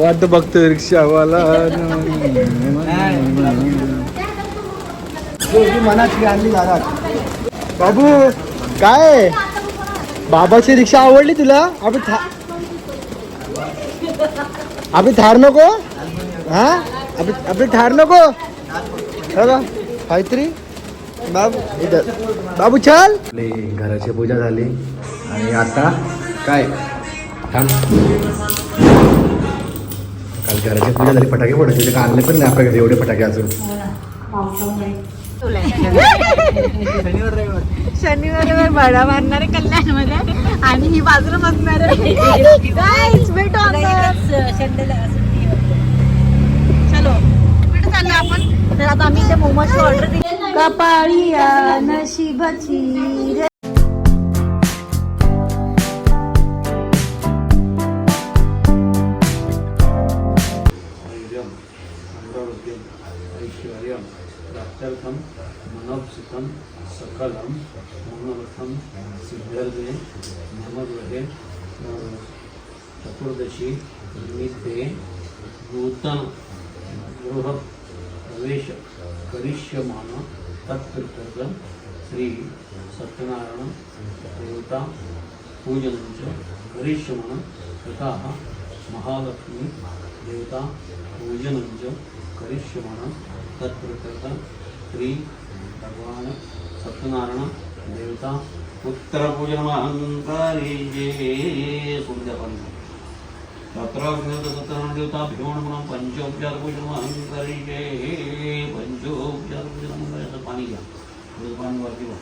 वाट बघतो रिक्षावाला. मनाची आणली दारात बाबू काय? बाबाची रिक्षा आवडली तुला? आपण था अभि थार नको? हा? आपण थार नको? बघा काहीतरी बाबू इथं बाबू चल. घराची पूजा झाली. आणि आता काय? थांब. घराची पूजा झाली फटाके आणले पण नाही आपल्याकडे एवढे फटाके अजून. शनिवार भाडा मारणारे कल्याणमध्ये आणि ही बाजूला बसणार. चलो. कुठे चाललो आपण? तर आता आम्ही ते मोमोज ऑर्डर दिली. कपाळिया नशिबाची प्राप्त्यर्थं मनोत्सुकं सकलं मनोरथं सिद्ध्यर्थे मम चतुर्दशी निमित्ते नूतन गृहप्रवेश करिष्यमान तत्कृतः श्री सत्यनारायण देवता पूजनं च करिष्यमान ततः महालक्ष्मी देवता पूजनं च करिष्यमान तत्प्रत्यर्थ श्री भगवान सत्यनारायण देवता उत्तरपूजनमहङ्कारीजे सूर्यपन्न तत्र सत्यनारायण देवता भीमण म्हणून पंचोपचार पूजनमहङ्कारीजे पंचोपचार पूजन पाणी घ्या थोडं पाणी वरती वा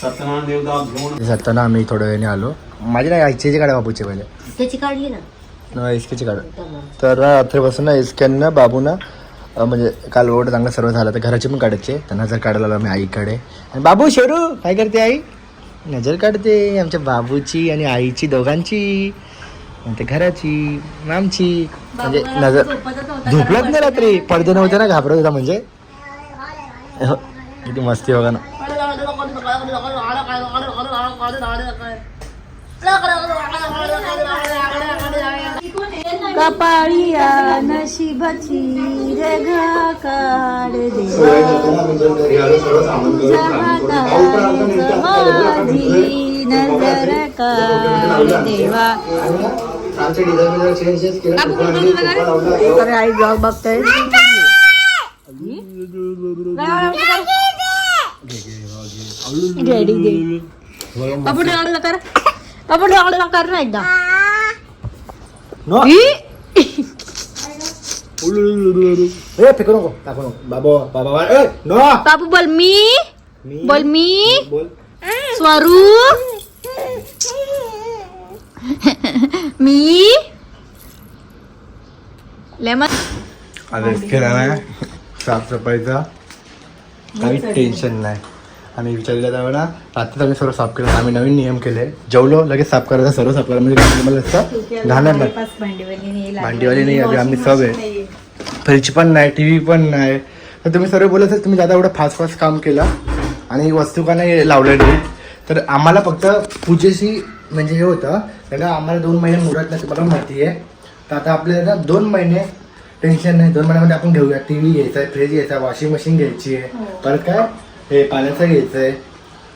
सत्यनारायण देवता भीमण जाताना आम्ही थोड्या वेळाने आलो. माझी नाही आईची काढा बाबूचे पहिले. त्याची काढली ना? एसकेची काढ तर रात्रीपासून ना एसक्यांना बाबूना म्हणजे काल एवढं चांगलं सर्व झालं तर घराचे पण काढायचे तर नजर काढायला आम्ही आईकडे आणि बाबू शेरू काय करते आई नजर काढते आमच्या बाबूची आणि आईची दोघांची ते घराची आमची म्हणजे नजर झोपलत नाही रात्री पडदे नव्हते ना घाबरत होता म्हणजे हो, किती मस्ती बघा ना कपाळिया नशिबाची रे घा काढ देवा माझी नजर काढ देवा अरे आई ब्लॉग बघतोय रेडी दे बाबू डावलं कर बाबू डावलं कर ना एकदा नो. ई! ए फेकू नको टाकू नको बाबा बाबा ए नो बाबू बोल मी मी बोल मी बोल स्वरूप मी लेमन आता केला नाही साफसफाईचा काही टेन्शन नाही आम्ही विचारलं त्यावेळेला रात्री आम्ही सर्व साफ केलं आम्ही नवीन नियम केले. जेवलो लगेच साफ करायचा सर्व साफ करायला म्हणजे मला असतं. घालणार नाही. भांडीवाली नाही आली आम्ही सब आहे. फ्रीज पण नाही टी व्ही पण नाही. तर तुम्ही सर्व बोलत असाल, तुम्ही दादा एवढं फास्ट फास्ट काम केलं आणि वस्तू का नाही लावलेली तर आम्हाला फक्त पूजेशी म्हणजे हे होतं कारण आम्हाला दोन महिने मुरत नाही तुम्हाला माहिती आहे. तर आता आपल्याला दोन महिने टेन्शन नाही दोन महिन्यामध्ये आपण घेऊया. टी व्ही घ्यायचा आहे फ्रीज घ्यायचा वॉशिंग मशीन घ्यायची आहे. परत काय? हे पाण्याचं घ्यायचं आहे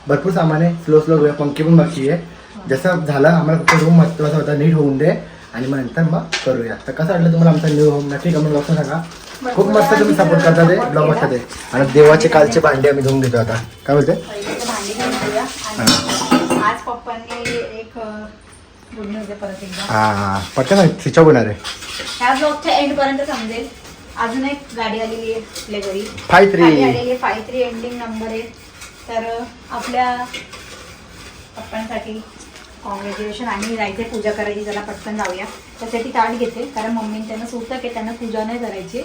भरपूर सामान आहे. स्लो स्लो घेऊया. पंखी पण बाकी आहे. जसं झालं आम्हाला फक्त रूम महत्त्वाचा होता. नीट होऊन दे. आणि मग नंतर मग करूया. तर कसं वाटलं तुम्हाला आमचा न्यू होम नक्की कमेंट बॉक्स सांगा. खूप मस्त तुम्ही सपोर्ट करता ते. ब्लॉग बघता ते. आणि देवाचे कालचे भांडे आम्ही धुवून घेतो आता. काय बोलते? आज पप्पांनी एक हा हा. पटकन स्विच ऑफ होणार आहे. ह्या ब्लॉगच्या एंड पर्यंत समजेल. अजून एक गाडी आलेली आहे आपल्या घरी. फाय थ्री गाडी आलेली आहे. फाय थ्री एंडिंग नंबर आहे. तर आपल्या पप्पांसाठी कॉंग्रॅच्युलेशन आणि जायचे पूजा करायची जरा पटकन जाऊया. त्यासाठी ताट घेते कारण मम्मीने त्यांना सुचतं की त्यांना पूजा नाही करायची.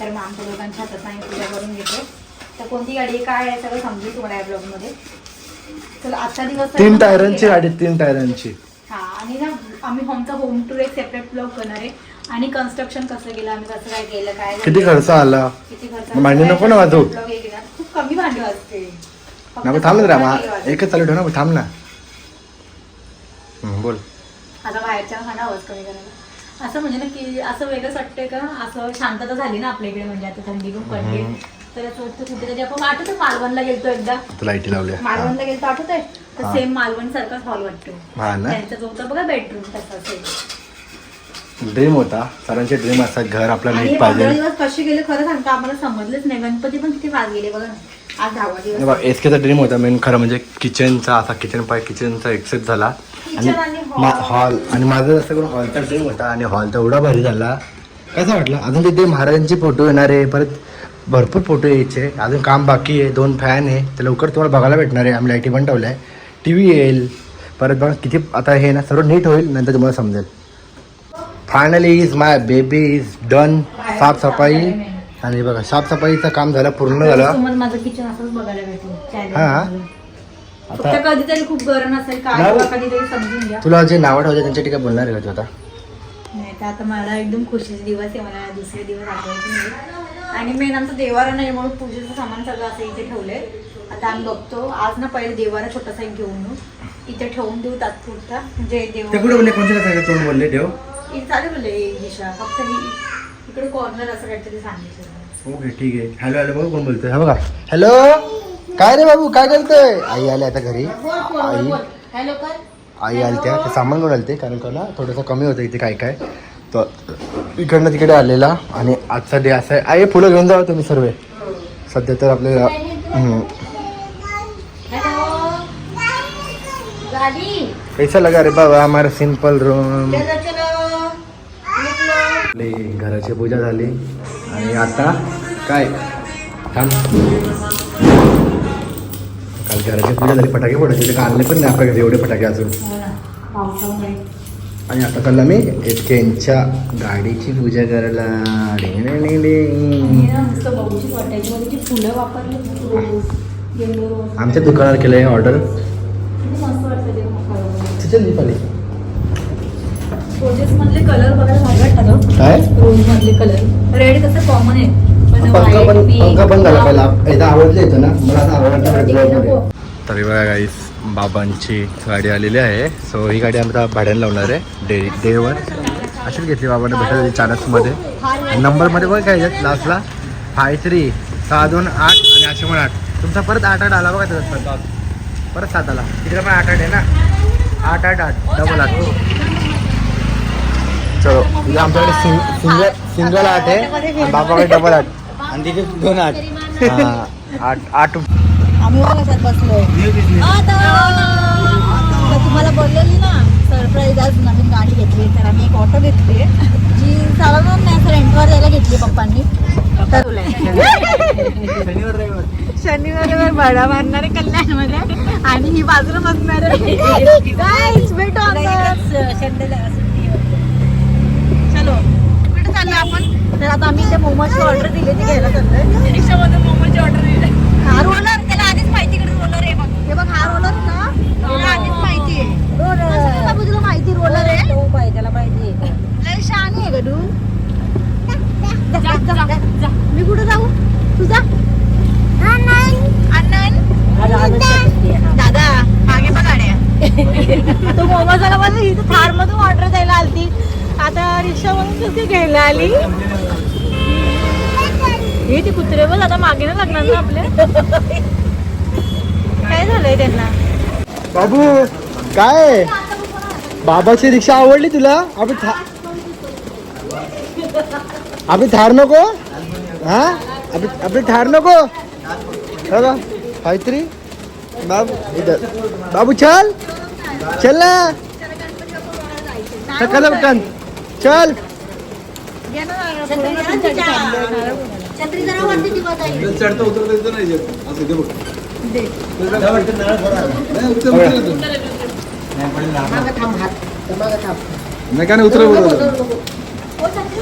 तर मग आमच्या दोघांच्या हातात आम्ही पूजा करून घेतो तर कोणती गाडी आहे काय आहे सगळं समजेल तुम्हाला या ब्लॉगमध्ये तर आजचा दिवस तीन टायरांची. गाडी तीन टायरांची हा आणि ना आम्ही होमचा होम टूर एक सेपरेट ब्लॉग करणार आहे. आणि कन्स्ट्रक्शन कसं केलं आम्ही कसं काय केलं? काय किती खर्च आला? किती खर्च भांडी नको ना वाजवू? vlog एक येणार. खूप कमी भांडी वाजते. फक्त नको थांब ना जरा वाजते. एकच चालू ठेव ना थांब ना. हम्म, बोल. आता बाहेरच्या खाणं आवाज कमी करायला. असं म्हणजे ना की असं वेगळंच वाटतंय का? असं शांतता झाली ना आपल्या इकडे म्हणजे आता थंडी पण पडली. तर असं वाटतं कुठेतरी आपण आठवतं मालवणला गेलतो एकदा. आता लाईटी लावल्या. मालवणला गेलतो आठवतंय? तर हा. सेम मालवण सारखाच हॉल वाटतो हा ना? त्यांचा जो होता बघा बेडरूम तसाच आहे. ड्रीम होता. सरांचे ड्रीम असतात. घर आपलं नीट पाहिजे. दिवस कसे गेले खरं सांगतो आम्हाला समजलंच नाही. गणपती पण किती फास्ट गेले बघा ना. आज दहावा दिवस एस केचा ड्रीम होता. मेन खरं म्हणजे किचनचा असा किचन पाय किचनचा एक्सेप्ट झाला. आणि Kitchen आणि hall. हॉल आणि माझं जास्त करून हॉलचा ड्रीम होता. आणि हॉल तर एवढा भारी झाला. कसं वाटलं? अजून तिथे महाराजांचे फोटो येणार आहे. परत भरपूर फोटो यायचे. अजून काम बाकी आहे. दोन फॅन आहे. ते लवकर तुम्हाला बघायला भेटणार आहे. आम्ही लाईटी पण ठेवल्या. आहे टी व्ही येईल. परत बघा किती आता हे ना सर्व नीट होईल. नंतर तुम्हाला समजेल. Finally is my baby is done साफसफाई आणि बघा साफसफाईचं काम झालं पूर्ण झालं. समज माझं किचन असंच बघायला भेटेल. हा. फक्त आता कधीतरी खूप गरम असेल काय नाही. किंवा कधीतरी समजून घ्या. तुला जे नावं ठेवते त्यांच्यासाठी काय बोलणार आहे का तू आता? नाही तर आता मला एकदम खुशीचे दिवस आहे मला दुसरे दिवस आठवायचे नाही. आणि मेन आमचं देवारा नाही म्हणून पूजेचं सामान सगळं असं इथे ठेवलंय. आता आम्ही बघतो. आज ना पहिले देवारा छोटासा एक घेऊन येऊ. इथे ठेवून देऊ तात्पुरता. म्हणजे ते कुठे देव बोलले? कोणत्या काय तोंड बोलले ठेव. इथे चालू बोलले दिशा फक्त ही इकडे कॉर्नर असं काहीतरी सांगितलं. ओके ठीक आहे. हॅलो हॅलो बघू कोण बोलतोय. हा बघा. हॅलो काय रे बाबू काय करतोय आई आले आता घरी. आई. हॅलो आई आली त्या ते सामान घेऊन आलते? कारण का ना थोडंसं कमी होतं इथे काय काय. तर इकडनं तिकडे आलेला आणि आजचा डे असा आहे. आई फुलं घेऊन जावा तुम्ही सर्व. सध्या तर आपल्याला हम्म. हॅलो गाडी? कैसा लगा रे बाबा हमारा सिंपल रूम चलो चलो. घराची पूजा झाली. आणि आता काय? थांब. काल घराची पूजा झाली फटाके फोडायचे ते आणले पण नाही आपल्या एवढे फटाके अजून. आणि आता चालला मी एसकेंच्या गाडीची पूजा करायला. आमच्या दुकानावर केलं आहे ऑर्डर किती मस्त वाटतं ते मग तिथे दीपाली रोजेस मधले कलर बघायला भारी वाटतात. काय? रोज मधले कलर रेड कसं कॉमन आहे पण पंखा पण white, pink, पंखा पण झाला brown. पहिला एकदा आवडलं येतं ना. मला आता आवडतं ठीक आहे, नको. तरी बघा गाईस बाबांची गाडी आलेली आहे. सो ही गाडी आम्ही आता भाड्याने लावणार आहे. डे डेवर अशीच घेतली बाबांना भेटत चानसमध्ये आणि नंबरमध्ये बघा काय लास्टला फाय थ्री सहा दोन आठ आणि असे पण आठ. तुमचा परत आठ आठ आला बघा परत परत सात आला. तिकडे पण आठ आठ आहे ना. आठ आठ आठ. डबल आठ. चलो आमच्याकडे सिंग सिंगल सिंगल आठ आहे. आणि बाबाकडे डबल आठ. आणि तिथे दोन आठ. हा, आठ आठ. आम्ही बघा सर बसलोय तर तुम्हाला बोललेली ना सरप्राईज आज नवीन गाडी घेतली तर आम्ही एक ऑटो घेतली जी चालवणार नाही रेंटवर द्यायला घेतली पप्पांनी. तर शनिवार रविवार भाडा मारणार आहे कल्याणमध्ये. आणि ही बाजूला बसणार आहे. Guys. चलो कुठे चाललो आपण. तर आता आम्ही इथे मोमोजची ऑर्डर दिली ती घ्यायला चाललोय. रिक्षामध्ये मोमोजची ऑर्डर दिली. हा रोलर. त्याला आधीच माहिती कडे रोलर आहे बघ. हे बघ हा रोलर ना? त्याला आधीच माहिती आहे. रोलर. बाबू तुला माहिती रोलर आहे? हो पाहिजे त्याला माहिती आहे. लय शहाणी आहे जा. मी कुठं जाऊ? तुझा दादा मागे तो मोमोजाला मला इथं थार मधून ऑर्डर द्यायला आलती. आता रिक्षा मधून कशी घ्यायला आली. हे ते कुत्रे बघ आता मागे ना लागणार ना आपले. काय झालंय त्यांना? बाबू काय? बाबाची रिक्षा आवडली तुला? अभि था अभि थार नको? हा? अभि थार नको? बघा काहीतरी बाबू इधर बाबू चल. चल ना. पटकन चल छत्री जरा वरती चढता उतरता येतं नाही येत. असं इथे बघ. नाही, उतर, उतर येतं. नाही का नाही उतर बरोबर हो, छत्री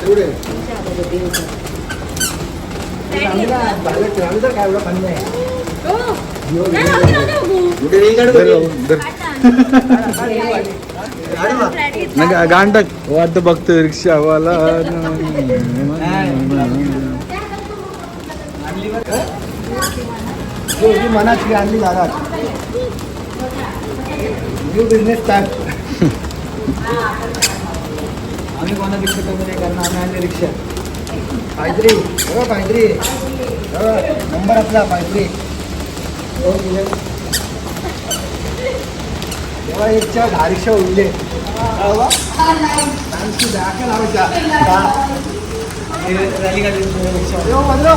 तेवढे हो. नाही, राहू दे, राहू दे, बघू. गाण टाक वाट बघतोय रिक्षावाला. मनाची आणली दादा न्यू बिझनेस स्टार्ट आम्ही कोणापेक्षा कमी नाही करणार आम्ही आणली रिक्षा पायत्री हो. पायत्री नंबर आपला पायत्री हो, गेले. तेव्हा एकच्या दहा रिक्षा उरले आमची दाखल लावायच्या. दहा. हे रॅली काढली रिक्षा. हो, भद्रो.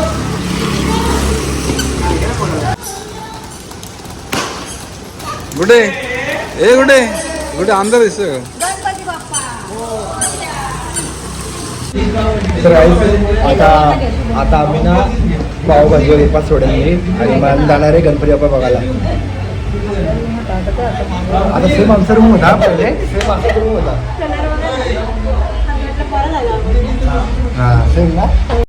कुठे ए दिसतोय का तर आता आता आम्ही ना पावभाजीवर एपास सोडायला आणि मग आम्ही जाणार आहे गणपती बाप्पा बघायला आता सेम आमचा रूम होता पहिले. सेम आमचा रूम होता. हा सेम ना?